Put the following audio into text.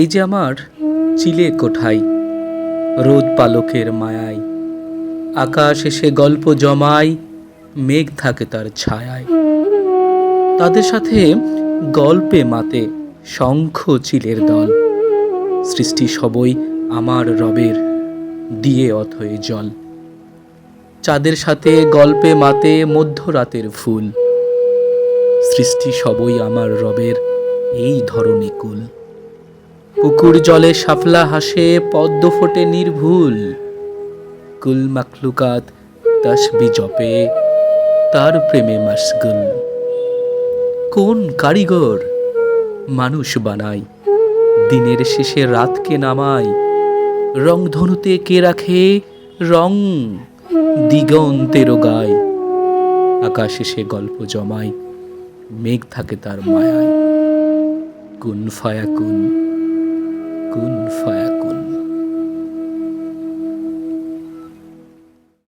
এই যে আমার চিলে কোঠাই, রোদ পালকের মায়ায় আকাশ এসে গল্প জমায় মেঘ থাকে তার ছায়ায় তাদের সাথে গল্পে মাতে শঙ্খ চিলের দল, সৃষ্টি সবই আমার রবের দিয়ে অথয়ে জল। চাঁদের সাথে গল্পে মাতে মধ্যরাতের ফুল, সৃষ্টি সবই আমার রবের এই ধরনী কুল। পুকুর জলে শাফলা হাসে, পদ্ম ফোটে নির্ভুল। কুল মাকলুকাত তাসবি জপে, তার প্রেমে মাসগুল কোন কারিগর মানুষ বানায়, দিনের শেষে রাতকে নামায়। রংধনুতে কে রাখে, রং দিগন্তেরও গায় আকাশে সে গল্প জমায়, মেঘ থাকে তার মায়ায়। কুন ফায়া কুন কুন ফায়া